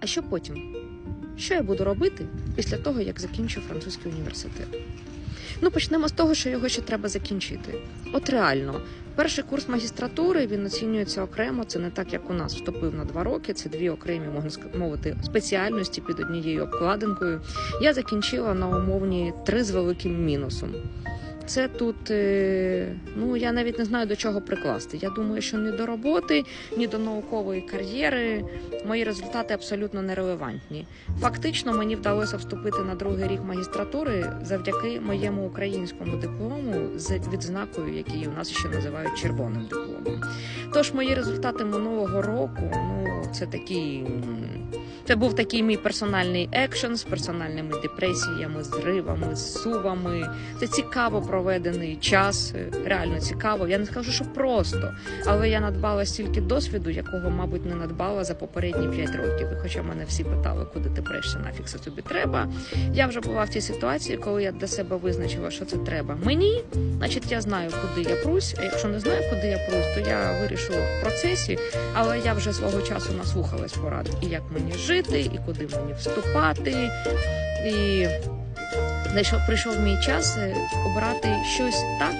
А що потім? Що я буду робити після того, як закінчу французький університет? Ну, почнемо з того, що його ще треба закінчити. От реально, перший курс магістратури він оцінюється окремо. Це не так, як у нас вступив на два роки. Це дві окремі, можна мовити, спеціальності під однією обкладинкою. Я закінчила на умовні три з великим мінусом. Це тут, е, ну я навіть не знаю до чого прикласти. Я думаю, що ні до роботи, ні до наукової кар'єри мої результати абсолютно нерелевантні. Фактично, мені вдалося вступити на другий рік магістратури завдяки моєму українському диплому з відзнакою, який у нас ще називають червоним дипломом. Тож мої результати минулого року, ну це такі. м, Це був такий мій персональний екшен з персональними депресіями, зривами, зсувами. Це цікаво проведений час, е, реально цікаво. Я не скажу, що просто, але я надбала стільки досвіду, якого, мабуть, не надбала за попередні 5 років. І хоча мене всі питали, куди ти прешся, нафіг це тобі треба. Я вже була в тій ситуації, коли я для себе визначила, що це треба мені. Значить, я знаю, куди я прусь. А якщо не знаю, куди я прусь, то я вирішу в процесі. Але я вже свого часу наслухалась порад, і як мені жити, і куди мені вступати. І знайшов прийшов мій час е, обрати щось так,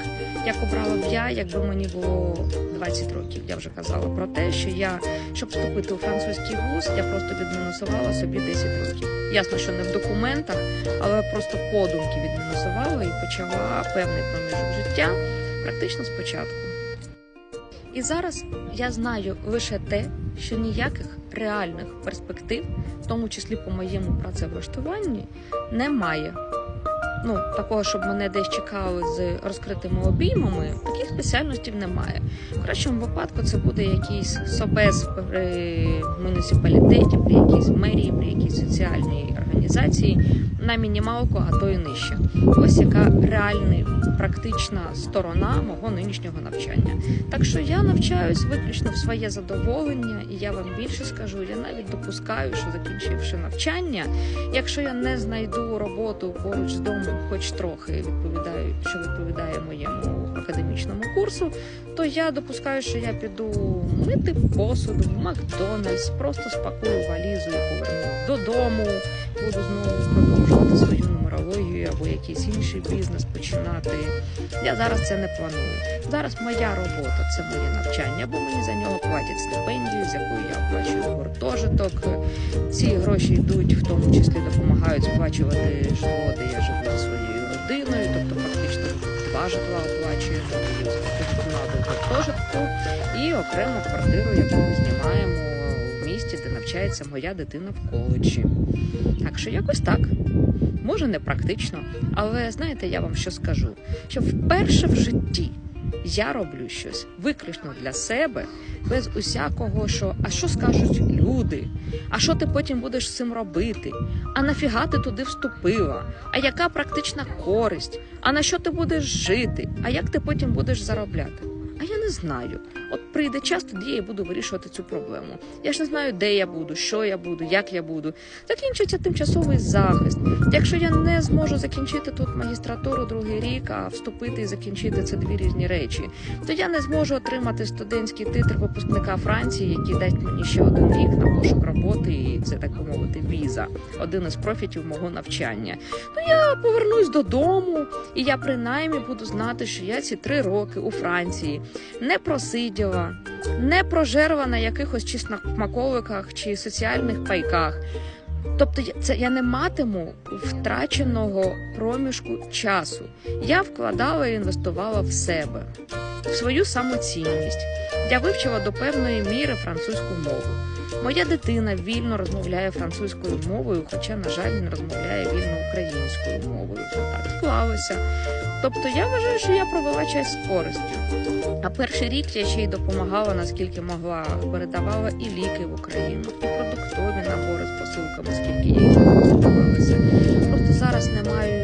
як обрала б я, якби мені було 20 років. Я вже казала про те, що я, щоб вступити у французький вуз, я просто відмінусувала собі 10 років. Ясно, що не в документах, але просто подумки відмінусувала і почала певний проміжок життя практично спочатку. І зараз я знаю лише те, що ніяких реальних перспектив, в тому числі по моєму працевлаштуванні, немає. Ну, такого, щоб мене десь чекали з розкритими обіймами, таких спеціальностей немає. В кращому випадку це буде якийсь собез при муніципалітеті, при якійсь мерії, при якійсь соціальній організації на мінімалку, а то і нижче. Ось яка реальна практична сторона мого нинішнього навчання. Так що я навчаюсь виключно в своє задоволення, і я вам більше скажу, я навіть допускаю, що закінчивши навчання, якщо я не знайду роботу поруч з домом, хоч трохи відповідаю, що відповідає моєму академічному курсу, то я допускаю, що я піду мити посуду в Макдональдс, просто спакую валізу і повернусь додому, буду знову продовжувати свою нумерологію або якийсь інший бізнес починати. Я зараз це не планую. Зараз моя робота це моє навчання, бо мені за нього платять стипендію, з якої я оплачую гуртожиток. Ці гроші йдуть, в тому числі допомагають сплачувати житло, де я живу зі своєю родиною, тобто фактично два житла оплачую, тобто гуртожитку і окрему квартиру, яку ми знімаємо місті, де навчається моя дитина в коледжі. Так що якось так. Може, не практично, але знаєте, я вам що скажу: що вперше в житті я роблю щось виключно для себе, без усякого, що а що скажуть люди, а що ти потім будеш з цим робити? А нафіга ти туди вступила? А яка практична користь? А на що ти будеш жити? А як ти потім будеш заробляти? А я не знаю. От прийде час, тоді я буду вирішувати цю проблему. Я ж не знаю, де я буду, що я буду, як я буду. Закінчиться тимчасовий захист. Якщо я не зможу закінчити тут магістратуру другий рік, а вступити і закінчити це дві різні речі, то я не зможу отримати студентський титр випускника Франції, який дасть мені ще один рік на пошук роботи, і це так би мовити, віза, один із профітів мого навчання. То я повернусь додому, і я принаймні буду знати, що я ці три роки у Франції не просиділа, не прожерва на якихось чи чи соціальних пайках. Тобто це я не матиму втраченого проміжку часу. Я вкладала і інвестувала в себе, в свою самоцінність. Я вивчила до певної міри французьку мову. Моя дитина вільно розмовляє французькою мовою, хоча, на жаль, не розмовляє вільно українською мовою. Так склалося. Тобто я вважаю, що я провела час з користю. А перший рік я ще й допомагала, наскільки могла, передавала і ліки в Україну, і продуктові набори з посилками, скільки я їх сподівалася. Просто зараз не маю